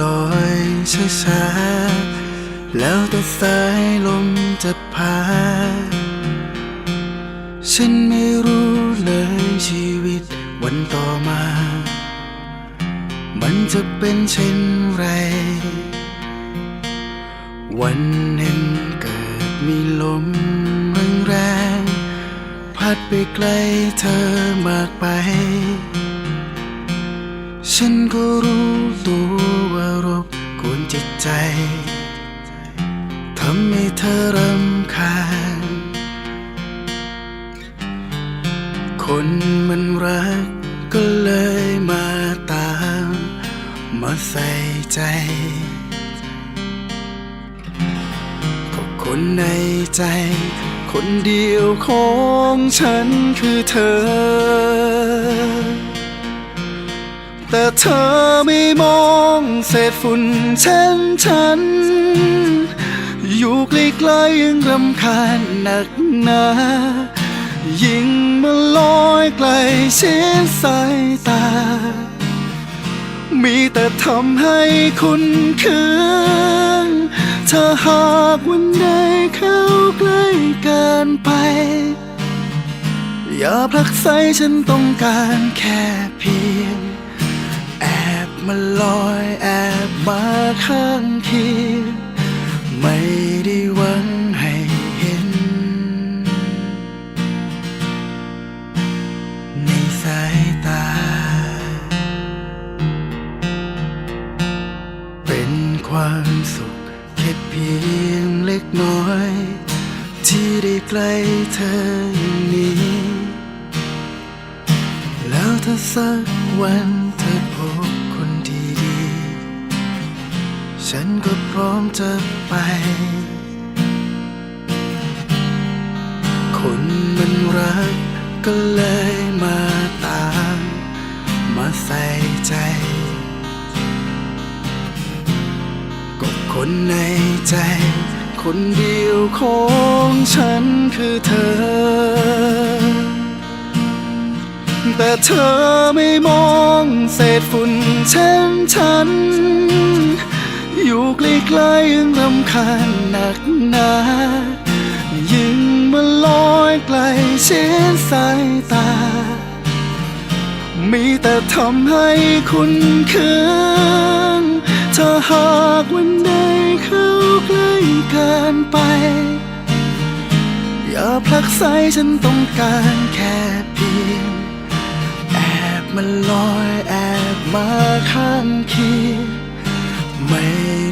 ลอยช้าๆ แล้วแต่สายลมจะพา ฉันไม่รู้เลยชีวิตวันต่อมา มันจะเป็นเช่นไร วันหนึ่งเกิดมีลมแรงๆพัดไปไกลเธอมากไป ฉันก็รู้ตัว ใจทำให้เธอรำคาญคนมันรักก็เลยมาตาม มาใส่ใจก็คนในใจ คนเดียวของฉันคือเธอ แต่เธอไม่มองเศษฝุ่นเช่นฉัน อยู่ใกล้ๆยังรำคาญหนักหนายิ่งมาลอยไกลชิดสายตา มีแต่ทำให้คุณเคืองถ้าหากวันใดเข้าใกล้เกินไป อย่าผลักไสฉันต้องการแค่เพียง แอบมาลอยแอบมาข้างเคียงไม่ได้หวังให้เห็น ในสายตา เป็นความสุขแค่เพียงเล็กน้อย ที่ได้ใกล้เธออย่างนี้ แล้วถ้าสักวัน ฉันก็พร้อมจะไป คนมันรักก็เลยมาตาม มาใส่ใจ ก็คนในใจ คนเดียวของฉันคือเธอแต่เธอไม่มองเศษฝุ่นเช่นฉัน อยู่ใกล้ๆยังรำคาญหนักหนายิ่งมาลอยไกลเช่นสายตา มีแต่ทำให้คุณเคืองถ้าหากวันใดเข้าใกล้เกินไป อย่าผลักไสฉันต้องการแค่เพียง แอบมาลอยแอบมาข้างเคียง day.